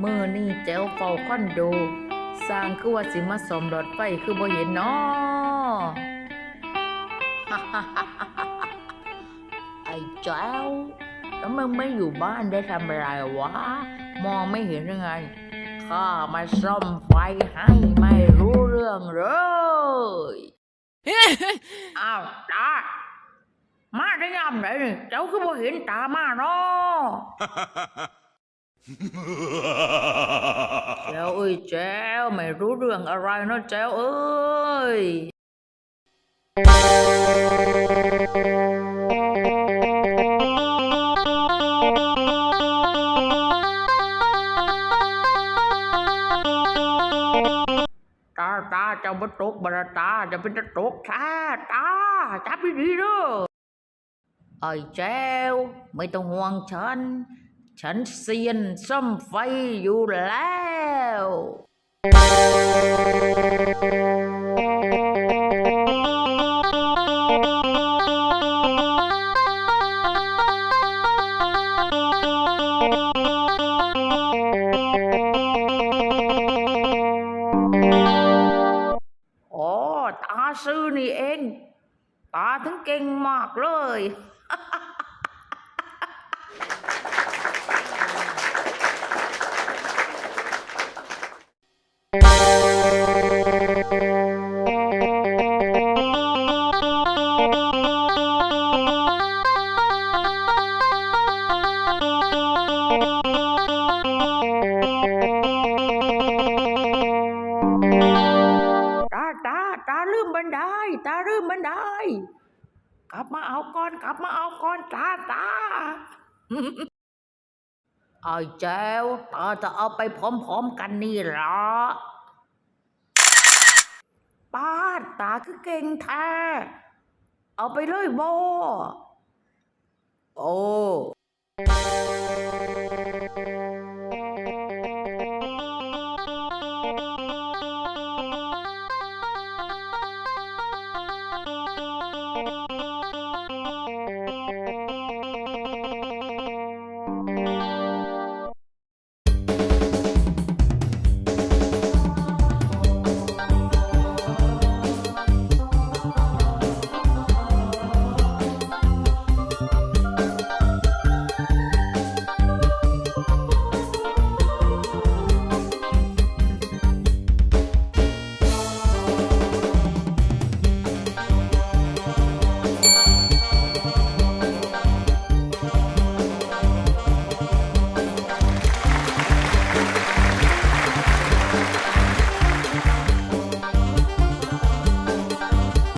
เมื่อนี่แจ้วเฝ้าคอนโด สร้างคือว่าสิมาสมรถไฟคือบ่เห็นเนาะไอ้แจ้วแล้วมึงไม่อยู่บ้านได้ทำอะไรวะ มองไม่เห็นยังไง ข้ามาซ่อมไฟให้ไม่รู้เรื่องเลยอ้าวตามาได้ยามไหนเจ้าคือบ่เห็นตามาเนาะแจ้วเอ้ ยแจ้วไม่รู้เรื่องอะไรนะแจ้วเอ้ย ตาตาเจ้าบ่ตกบราตาจะเป็นตะตกแท้ตาจับดีๆเด้อไอ้แจ้วไม่ต้องห่วงฉัน ฉันเซียนซ่อมไฟอยู่แล้วอ๋อตาซื้อนี่เอง ตาถึงเก่งมากเลย ตาตาตาลืมบันไดตาลืมบันไดกลับมาเอาก่อน กลับมาเอาก่อนตาตา ไอ้แจ้วตาจะเอาไปพร้อมๆกันนี่หรอป้าดตาคือเก่งแท้เอาไปเลยโบโอ้